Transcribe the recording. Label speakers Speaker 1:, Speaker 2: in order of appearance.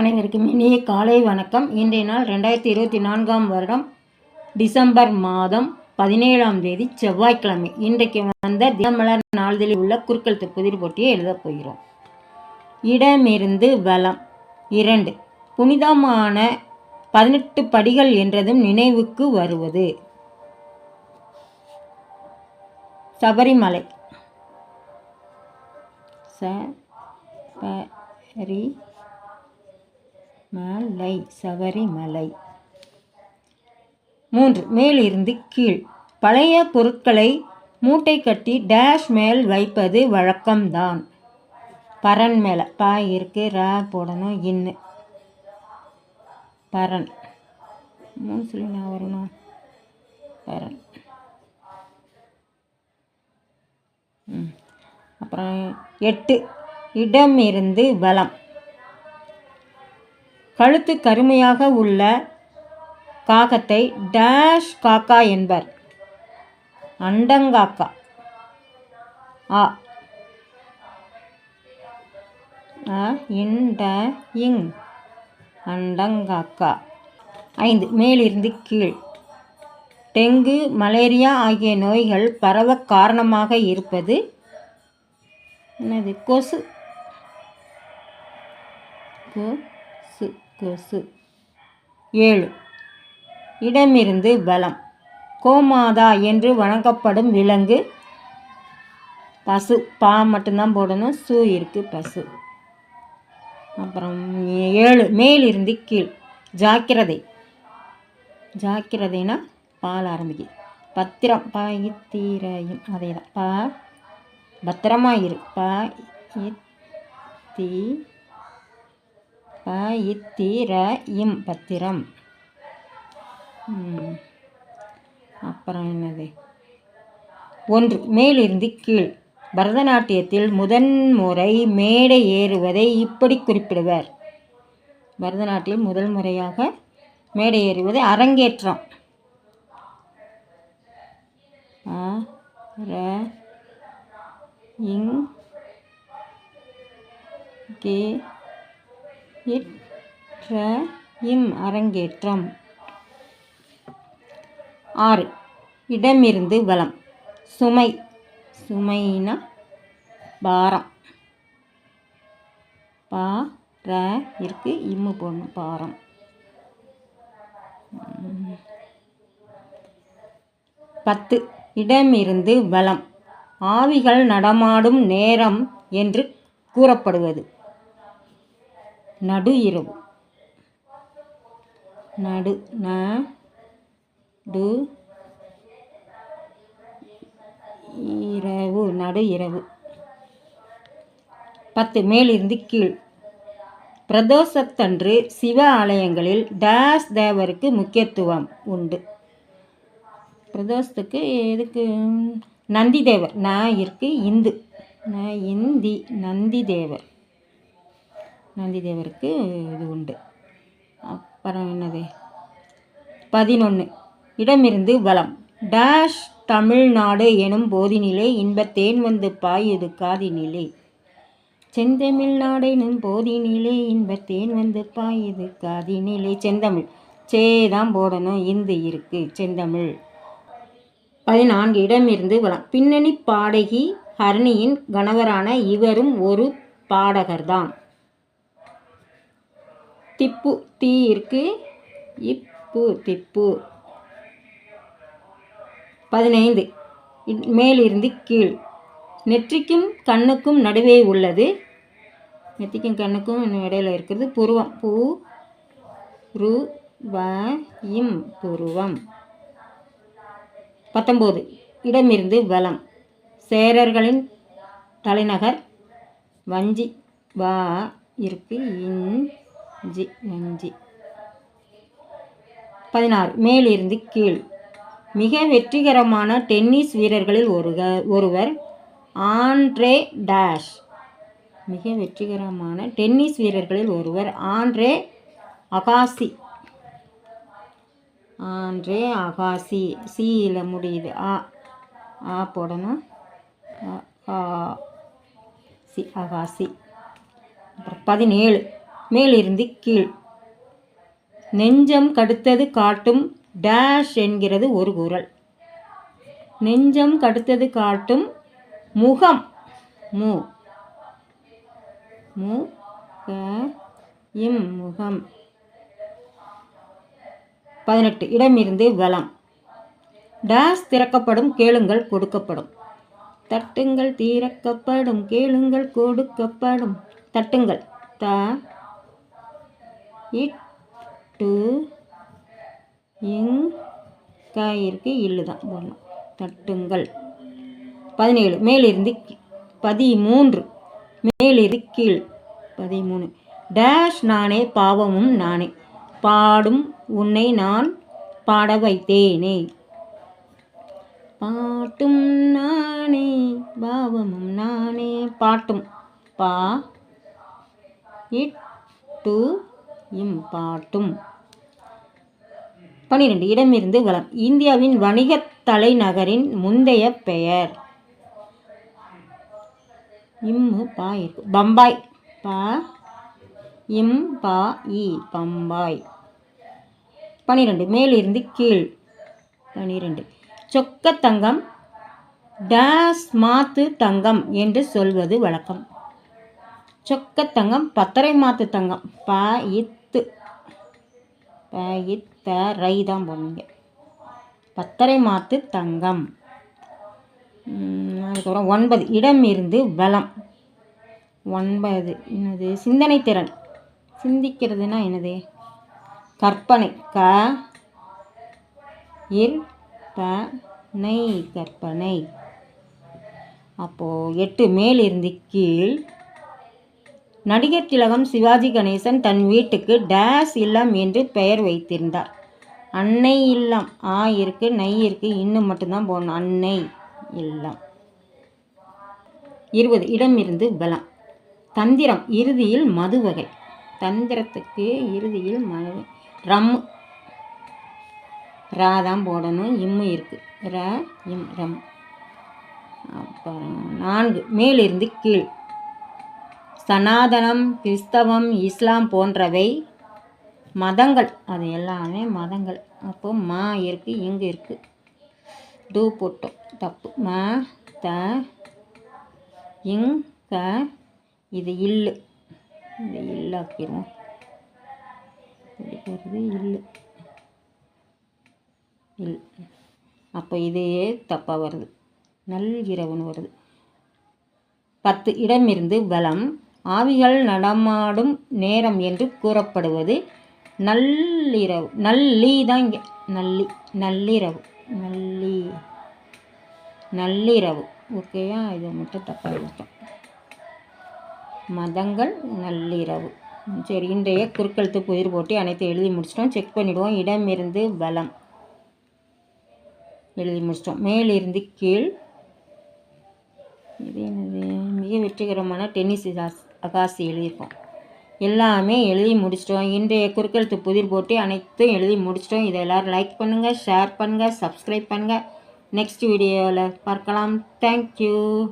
Speaker 1: அனைவருக்கும் இனிய காலை வணக்கம். இன்றைய நாள் ரெண்டாயிரத்தி இருபத்தி நான்காம் வருடம் டிசம்பர் மாதம் பதினேழாம் தேதி செவ்வாய்க்கிழமை. இன்றைக்கு வந்த தினமலர் நாளிதழில் உள்ள குறுக்கெழுத்து புதிர் போட்டியை எழுதப் போகிறோம். இடமிருந்து வளம் இரண்டு. புனிதமான பதினெட்டு படிகள் என்றதும் நினைவுக்கு வருவது. சபரிமலை. ச மலை சபரிமலை. மூன்று மேலிருந்து கீழ். பழைய பொருட்களை மூட்டை கட்டி டேஷ் மேல் வைப்பது வழக்கம்தான். பரன் மேலே. பா இருக்கு ரா போடணும் இன்னு பரன். மூணு சொல்லி நான் வரணும். பரன். அப்புறம் எட்டு. இடம் இருந்து வளம். கழுத்து கருமையாக உள்ள காகத்தை டேஷ் காக்கா என்பர். அண்டங்காக்கா. ஆ. இண்ட இங். அண்டங்காக்கா. ஐந்து. மேலிருந்து கீழ். டெங்கு மலேரியா ஆகிய நோய்கள் பரவ காரணமாக இருப்பது என்னது? கொசு. கொசு கொசு. ஏழு. இடமிருந்து வலம் கோமாதா என்று வணங்கப்படும் விலங்கு. பசு. பா மட்டும்தான் போடணும். சு இருக்கு. பசு. அப்புறம் ஏழு. மேலிருந்து கீழ். ஜாக்கிரதை. ஜாக்கிரதைனா பால் ஆரம்பிக்கு. பத்திரம். பாயித்தீரையும். அதே தான் பா. பத்திரமாக இரு. பா ப இத்திர இம் பத்திரம். அப்புறம் என்னது? ஒன்று மேலிருந்து கீழ். பரதநாட்டியத்தில் முதன்முறை மேடை ஏறுவதை இப்படி குறிப்பிடுவர். பரதநாட்டியம் முதல் முறையாக மேடை ஏறுவது அரங்கேற்றம். ர இங் கே இற்ற இம் அரங்கேற்றம். ஆறு. இடமிருந்து வலம். சுமை. சுமைனா பாரம். பா ர இருக்கு இம்மு போடணும். பாரம். பத்து. இடமிருந்து வளம் ஆவிகள் நடமாடும் நேரம் என்று கூறப்படுவது. நடு இரவு நடு ந டு இரவு நடு இரவு. பத்து மேலிருந்து கீழ். பிரதோஷத்தன்று சிவ ஆலயங்களில் டேஸ் தேவருக்கு முக்கியத்துவம் உண்டு. பிரதோஷத்துக்கு எதுக்கு? நந்தி தேவர். நான் இருக்கு இந்து. நான் இந்தி நந்தி தேவர். நந்தி தேவருக்கு இது உண்டு. அப்புறம் என்னது? பதினொன்று இடமிருந்து வளம். டேஷ் தமிழ்நாடு எனும் போதினிலே இன்பத்தேன் வந்து பாயுது காதினிலே. செந்தமிழ்நாடு எனும் போதினிலே இன்பத்தேன் வந்து பாயுது காதினிலே. செந்தமிழ். சே தான் போடணும். இந்து இருக்கு. செந்தமிழ். பதினான்கு. இடமிருந்து வளம். பின்னணி பாடகி ஹரணியின் கணவரான இவரும் ஒரு பாடகர்தான். திப்பு தீ இருக்கு. இப்பு திப்பு. பதினைந்து. இ- மேலிருந்து கீழ். நெற்றிக்கும் கண்ணுக்கும் நடுவே உள்ளது. நெற்றிக்கும் கண்ணுக்கும் இடையில இருக்கிறது புருவம். பூ ரு வ இம் புருவம். பத்தொம்போது. இடமிருந்து வலம். சேரர்களின் தலைநகர் வஞ்சி வா இருக்கு. அஞ்சு வஞ்சி பதினாறு மேலிருந்து கீழ். மிக வெற்றிகரமான டென்னிஸ் வீரர்களில் ஒருவர் ஒருவர் ஆண்ட்ரே டேஷ். மிக வெற்றிகரமான டென்னிஸ் வீரர்களில் ஒருவர் ஆண்ட்ரே அகாசி. Andre Agassi. சியில் முடியுது. ஆ ஆ போடணும். ஆ சி அகாசி. அப்புறம் பதினேழு. மேலிருந்து கீழ். நெஞ்சம் கடுத்தது காட்டும் டேஷ் என்கிறது ஒரு குரல். நெஞ்சம் கடுத்தது காட்டும் முகம். மு. மு. க. இம். முகம். பதினெட்டு. இடமிருந்து வளம் டேஷ் திறக்கப்படும் கேளுங்கள் கொடுக்கப்படும். தட்டுங்கள் திறக்கப்படும் கேளுங்கள் கொடுக்கப்படும். தட்டுங்கள். த. இட் டு இங் காயிருக்கு இல்லு தான் போடணும் தட்டுங்கள். பதினேழு. மேலிருந்து கீ- பதிமூன்று. மேலிருந்து கீழ். பதிமூணு. டேஷ் நானே பாவமும் நானே. பாடும் உன்னை நான் பாட வைத்தேனே. பாட்டும் நானே பாவமும் நானே. பாட்டும். பா இட் டு இம் பாட்டும். பன்னிரெண்டு இடமிருந்து வளம் இந்தியாவின் வணிகத் தலைநகரின் முந்தைய பெயர். இம்மு பா இருக்கு பம்பாய். பா இம் பா இ பம்பாய். பன்னிரெண்டு மேலிருந்து கீழ். பன்னிரெண்டு சொக்க தங்கம். டேஸ் மாத்து தங்கம் என்று சொல்வது வழக்கம். சொக்க தங்கம் பத்தரை மாத்து தங்கம். ப இ ப த ரை தான் போனீங்க பத்தரை மாத்து தங்கம். அதுக்கப்புறம் ஒன்பது. இடம் இருந்து வளம். ஒன்பது. என்னது? சிந்தனை திறன். சிந்திக்கிறதுனா என்னது? கற்பனை. க இர் ப நை கற்பனை. அப்போது எட்டு. மேலிருந்து கீழ் நடிகர் திலகம் சிவாஜி கணேசன் தன் வீட்டுக்கு டேஸ் இல்லம் என்று பெயர் வைத்திருந்தார். அன்னை இல்லம். ஆ இருக்கு நை இருக்கு இன்னும் மட்டும்தான் போடணும். அன்னை இல்லம். இருபது இடம் இருந்து பலம். தந்திரம் இறுதியில் மது வகை. தந்திரத்துக்கு இறுதியில் மது ரம். ரா தான் போடணும். இம்மு இருக்கு. ர இம் ரம். அப்புறம் நான்கு மேலிருந்து கீழ். சனாதனம் கிறிஸ்தவம் இஸ்லாம் போன்றவை மதங்கள். அது எல்லாமே மதங்கள். அப்போ மா இருக்கு இங்கு இருக்கு. டூ போட்டோம். தப்பு. ம த இங் க இது இல்லு. இது இல்லாக்கிடுவோம் இப்படி போகிறது இல்லு. இல். அப்போ இதே தப்பாக வருது. நல் இரவுன்னு வருது. பத்து. இடமிருந்து பலம் ஆவிகள் நடமாடும் நேரம் என்று கூறப்படுவது நள்ளிரவு. நல்லி தான் இங்கே நல்லி நள்ளிரவு. நல்லி நள்ளிரவு. ஓகேயா இது மட்டும் தப்பாக இருக்கும் மதங்கள் நள்ளிரவு. சரி இன்றைய குறுக்கெழுத்து புதிர் போட்டி அனைத்தையும் எழுதி முடிச்சிட்டோம். செக் பண்ணிவிடுவோம் இடமிருந்து பலம் எழுதி முடிச்சிட்டோம். மேலிருந்து கீழ். மிக வெற்றிகரமான டென்னிஸ் இதாஸ்- அகாசி எழுதியிருக்கோம். எல்லாமே எழுதி முடிச்சிட்டோம். இன்றைய குறுக்கெழுத்து புதிர் போட்டு அனைத்தும் எழுதி முடிச்சிட்டோம். இதை எல்லோரும் லைக் பண்ணுங்கள் ஷேர் பண்ணுங்கள் சப்ஸ்கிரைப் பண்ணுங்கள் நெக்ஸ்ட் வீடியோவில் பார்க்கலாம். தேங்க்யூ